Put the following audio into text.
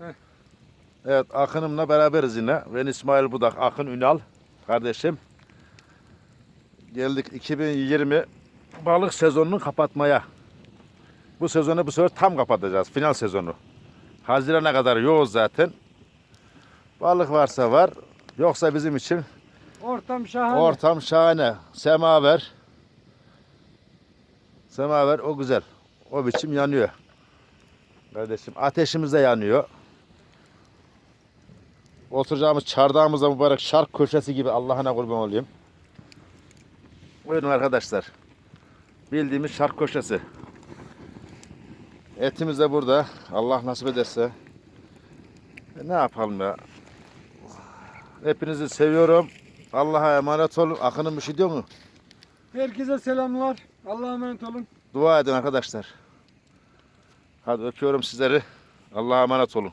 Heh. Evet Akın'ımla beraberiz yine. Ben İsmail Budak, Akın Ünal kardeşim. Geldik 2020 balık sezonunu kapatmaya. Bu sezonu bu sefer tam kapatacağız. Final sezonu. Haziran'a kadar yoğuz zaten. Balık varsa var. Yoksa bizim için Ortam şahane. ortam şahane. Semaver. Semaver o güzel. O biçim yanıyor. Kardeşim ateşimiz de yanıyor. Oturacağımız çardağımızda mübarek şark köşesi gibi Allah'ına kurban olayım. Buyurun arkadaşlar. Bildiğimiz şark köşesi. Etimiz de burada. Allah nasip ederse. E, ne yapalım ya? Hepinizi seviyorum. Allah'a emanet olun. Akın'ın bir şey diyor mu? Herkese selamlar. Allah'a emanet olun. Dua edin arkadaşlar. Hadi öpüyorum sizleri. Allah'a emanet olun.